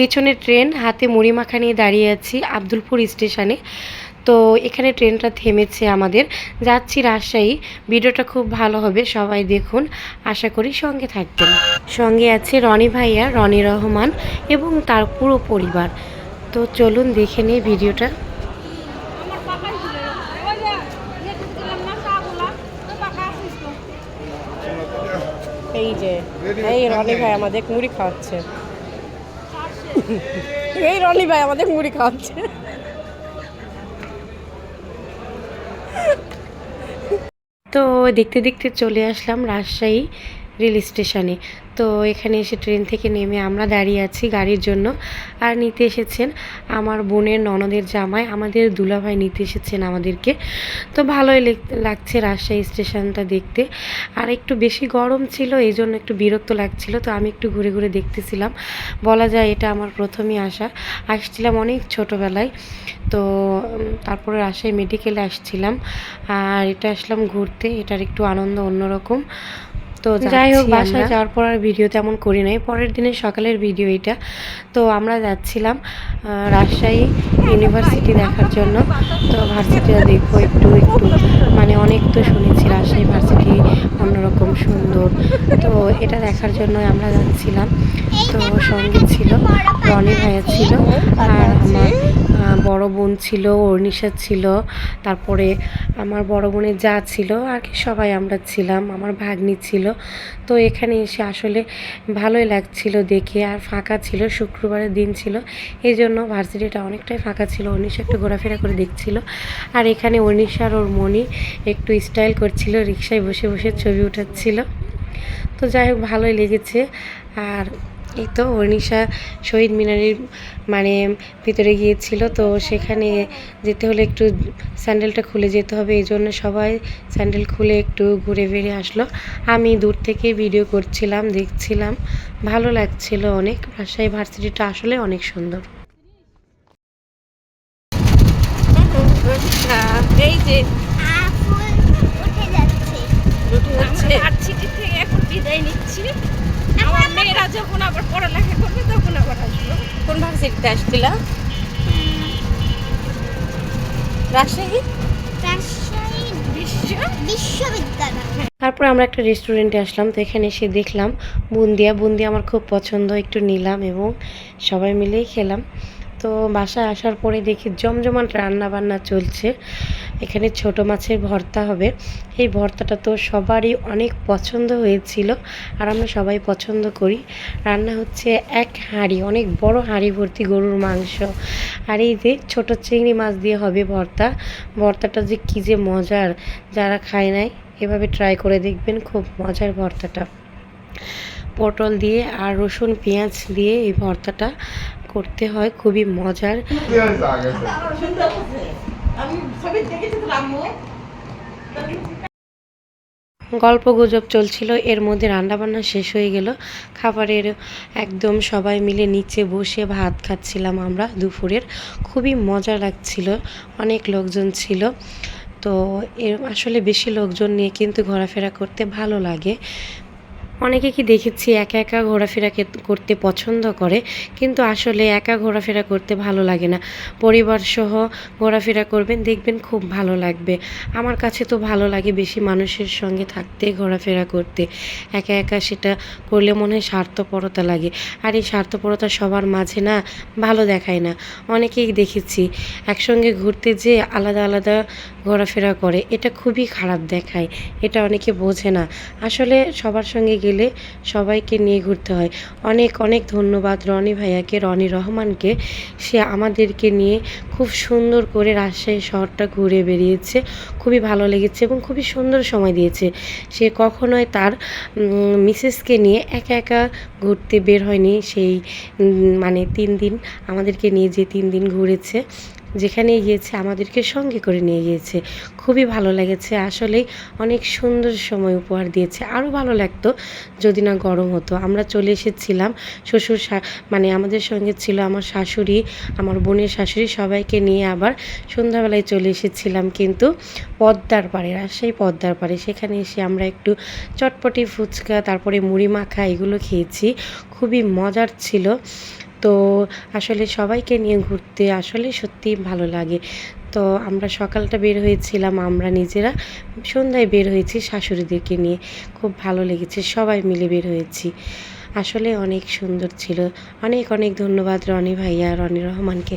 পেছনে ট্রেন হাতে মুড়ি মাখা নিয়ে দাঁড়িয়ে আছি আব্দুলপুর স্টেশনে। তো এখানে ট্রেনটা থেমেছে আমাদের। যাচ্ছি রাজশাহী। ভিডিওটা খুব ভালো হবে, সবাই দেখুন। আশা করি সঙ্গে থাকবেন। সঙ্গে আছে রনি ভাইয়া, রনি রহমান এবং তার পুরো পরিবার। তো চলুন দেখে নিই ভিডিওটা। এই যে, এই রনি ভাই আমাদের মুড়ি খাওয়াচ্ছে। এই রনি ভাই আমাদের মুড়ি খাওয়াচ্ছে। তো দেখতে দেখতে চলে আসলাম রাজশাহী। রেল স্টেশনে। তো এখানে এসে ট্রেন থেকে নেমে আমরা দাঁড়িয়ে আছি গাড়ির জন্য। আর নিতে এসেছেন আমার বোনের ননদের জামাই। আমাদের দুলাভাই নিতে এসেছেন আমাদেরকে। তো ভালোই লেগ- লাগছে রাজশাহী স্টেশনটা দেখতে। আর একটু বেশি গরম ছিল এই জন্য একটু বিরক্ত লাগছিল। তো আমি একটু ঘুরে ঘুরে দেখতেছিলাম। বলা যায় এটা আমার প্রথমই আসা। আসছিলাম অনেক ছোটোবেলায়। তো তারপরে রাজশাহী মেডিকেলে আসছিলাম। আর এটা আসলাম ঘুরতে। এটার একটু আনন্দ অন্যরকম। তো যাই হোক, বাসায় যাওয়ার পর আর ভিডিও তেমন করি নাই। পরের দিনের সকালের ভিডিও এটা। তো আমরা যাচ্ছিলাম রাজশাহী ইউনিভার্সিটি দেখার জন্য। তো ভার্সিটিটা দেখব একটু একটু। মানে অনেক তো শুনেছি, রাজশাহী ভার্সিটি অন্যরকম সুন্দর। তো এটা দেখার জন্য আমরা যাচ্ছিলাম। তো সঙ্গে ছিল, রনি ভাইয়া ছিল, আর আমার বড় বোন ছিল, অর্নিশা ছিল, তারপরে আমার বড় বোনের যা ছিল, আর কি সবাই আমরা ছিলাম, আমার ভাগ্নি ছিল। তো এখানে এসে আসলে ভালোই লাগছিল দেখে, আর ফাঁকা ছিল, শুক্রবারের দিন ছিল। এই জন্য ভার্সিটিটা অনেকটাই ফাঁকা ছিল, অর্নিশা একটু ঘোরাফেরা করে দেখছিল। আর এখানে অর্নিশার ওর মনি একটু স্টাইল করছিল, রিক্সায় বসে বসে ছবি উঠাচ্ছিল। তো যাই হোক, ভালোই লেগেছে। আর এই তো অর্নিশা শহীদ মিনারের মানে ভিতরে গিয়েছিল তো সেখানে যেতে হলে একটু স্যান্ডেলটা খুলে যেতে হবে এই জন্য সবাই স্যান্ডেল খুলে একটু ঘুরে বেরিয়ে আসলো। আমি দূর থেকে ভিডিও করছিলাম দেখছিলাম ভালো লাগছিল অনেক। রাজশাহী ভার্সিটিটা আসলে অনেক সুন্দর। এই যে। উঠে যাচ্ছে। আমরা ভার্সিটি থেকে এখন বিদায় নিচ্ছি। আমার মেয়েরা যখন আবার পড়ালেখা করবে তখন আবার আসব। কোন ভার্সিটিতে আসছিলা? রাজশাহী? রাজশাহী বিশ্ব বিশ্ববিদ্যালয়। তারপর আমরা একটা রেস্টুরেন্টে আসলাম তো এখানে এসে দেখলাম বুন্দিয়া। বুন্দিয়া আমার খুব পছন্দ একটু নিলাম এবং সবাই মিলেই খেলাম। তো বাসায় আসার পরে দেখি জমজমাট রান্না বান্না চলছে। এখানে ছোট মাছের ভর্তা হবে। এই ভর্তাটা তো সবারই অনেক পছন্দ হয়েছিল আর আমরা সবাই পছন্দ করি। রান্না হচ্ছে এক হাঁড়ি, অনেক বড় হাঁড়ি ভর্তি গরুর মাংস। আর এই যে ছোট চিংড়ি মাছ দিয়ে হবে ভর্তা, ভর্তাটা যে কী যে মজার, যারা খায় নাই এভাবে ট্রাই করে দেখবেন, খুব মজার ভর্তাটা। পটল দিয়ে আর রসুন, পেঁয়াজ দিয়ে এই ভর্তাটা করতে হয়, খুবই মজার। গল্প গুজব চলছিল, এর মধ্যে রান্নাবান্না শেষ হয়ে গেল। খাবারের একদম সবাই মিলে নিচে বসে ভাত খাচ্ছিলাম আমরা দুপুরের। খুবই মজা লাগছিল, অনেক লোকজন ছিল। তো এর আসলে বেশি লোকজন নিয়ে কিন্তু ঘোরাফেরা করতে ভালো লাগে। অনেকে কি দেখেছি একা একা ঘোরাফেরা করতে পছন্দ করে, কিন্তু আসলে একা ঘোরাফেরা করতে ভালো লাগে না। পরিবার সহ ঘোরাফেরা করবেন, দেখবেন খুব ভালো লাগবে। আমার কাছে তো ভালো লাগে বেশি মানুষের সঙ্গে থাকতে, ঘোরাফেরা করতে। একা একা সেটা করলে মনে হয় স্বার্থপরতা লাগে। আর এই স্বার্থপরতা সবার মাঝে না ভালো দেখায় না। অনেকেই দেখেছি একসঙ্গে ঘুরতে যে আলাদা আলাদা ঘোরাফেরা করে, এটা খুবই খারাপ দেখায়। এটা অনেকে বোঝে না। আসলে সবার সঙ্গে গেলে সবাইকে নিয়ে ঘুরতে হয়। অনেক অনেক ধন্যবাদ রনি ভাইয়াকে, রনি রহমানকে। সে আমাদেরকে নিয়ে খুব সুন্দর করে রাজশাহী শহরটা ঘুরে বেরিয়েছে খুবই ভালো লেগেছে এবং খুবই সুন্দর সময় দিয়েছে। সে কখনোই তার মিসেসকে নিয়ে একা একা ঘুরতে বের হয়নি। সেই মানে তিন দিন আমাদেরকে নিয়ে যে তিন দিন ঘুরেছে। যেখানে গিয়েছে, আমাদেরকে সঙ্গে করে নিয়ে গিয়েছে। খুবই ভালো লেগেছে। আসলেই অনেক সুন্দর সময় উপহার দিয়েছে। আরও ভালো লাগতো যদি না গরম হতো। আমরা চলে এসেছিলাম শ্বশুর মানে আমাদের সঙ্গে ছিল আমার শাশুড়ি, আমার বোনের শাশুড়ি। সবাইকে নিয়ে আবার সন্ধ্যাবেলায় চলে এসেছিলাম কিন্তু পদ্মার পাড়ে, রাজশাহী পদ্মার পাড়ে। সেখানে এসে আমরা একটু চটপটি ফুচকা, তারপরে মুড়ি মাখা এগুলো খেয়েছি। খুবই মজার ছিল। তো আসলে সবাইকে নিয়ে ঘুরতে আসলে সত্যিই ভালো লাগে। তো আমরা সকালটা বের হয়েছিলাম, আমরা নিজেরা সন্ধ্যায় বের হয়েছি শাশুড়িদেরকে নিয়ে। খুব ভালো লেগেছে, সবাই মিলে বের হয়েছি। আসলে অনেক সুন্দর ছিল। অনেক অনেক ধন্যবাদ রনি ভাইয়া, রনি রহমানকে।